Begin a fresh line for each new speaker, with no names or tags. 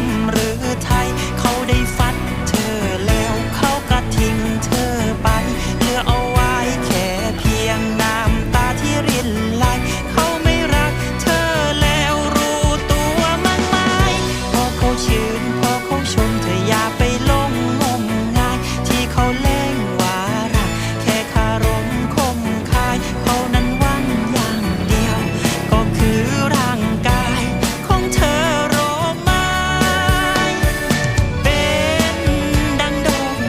มหรือไทย เขาได้ฟัดเธอแล้วเขาก็ทิ้งเธอไปเหลือเอาไว้แค่เพียงน้ำตาที่รินไหลเขาไม่รักเธอแล้วรู้ตัวมั้งไหมพอเขาชื่น